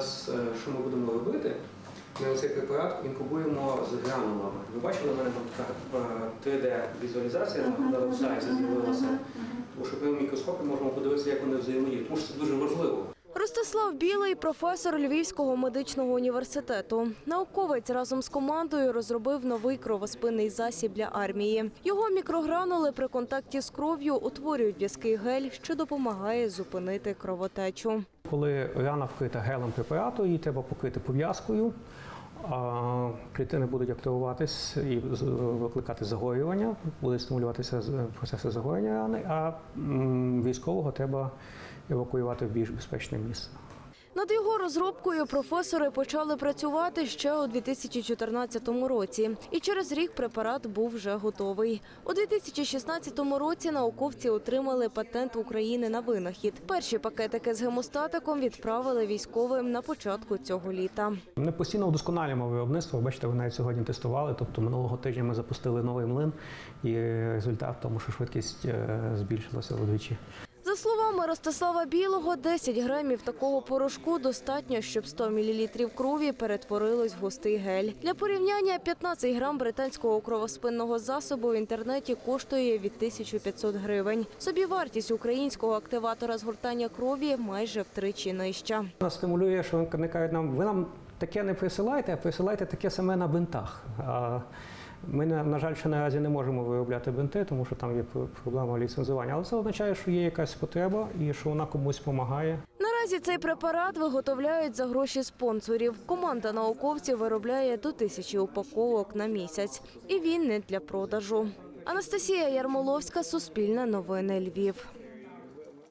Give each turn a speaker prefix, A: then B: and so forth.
A: зараз, е, що ми будемо робити, ми цей препарат інкубуємо з гранулами. Ви бачили, у мене там така 3D-візуалізація на веб-сайті з'явилася. Тому що при мікроскопі можемо подивитися, як вони взаємодіють. Тому що це дуже важливо.
B: Ростислав Білий, професор Львівського медичного університету. Науковець разом з командою розробив новий кровоспинний засіб для армії. Його мікрогранули при контакті з кров'ю утворюють в'язкий гель, що допомагає зупинити кровотечу.
C: Коли рана вкрита гелем препарату, її треба покрити пов'язкою. а Клітини будуть активуватись і викликати загоювання, будуть стимулюватися процеси загоєння рани, а військового треба евакуювати в більш безпечне місце.
B: Над його розробкою професори почали працювати ще у 2014 році, і через рік препарат був вже готовий. У 2016 році науковці отримали патент України на винахід. Перші пакетики з гемостатиком відправили військовим на початку цього літа.
C: Ми постійно вдосконалюємо виробництво. Бачите, ви навіть сьогодні тестували. Тобто минулого тижня ми запустили новий млин, і результат в тому, що швидкість е, збільшилася вдвічі.
B: За словами Ростислава Білого, 10 грамів такого порошку достатньо, щоб 100 мл крові перетворилось в густий гель. Для порівняння 15 грам британського кровоспинного засобу в інтернеті коштує від 1500 гривень. Собівартість українського активатора згортання крові майже втричі нижча.
C: Нас стимулює, що вони кажуть нам, ви нам таке не присилайте, а присилайте таке саме на бинтах. Ми, на жаль, ще наразі не можемо виробляти бинти, тому що там є проблема ліцензування. Але це означає, що є якась потреба і що вона комусь допомагає.
B: Наразі цей препарат виготовляють за гроші спонсорів. Команда науковців виробляє до тисячі упаковок на місяць, і він не для продажу. Анастасія Ярмоловська, Суспільне новини Львів.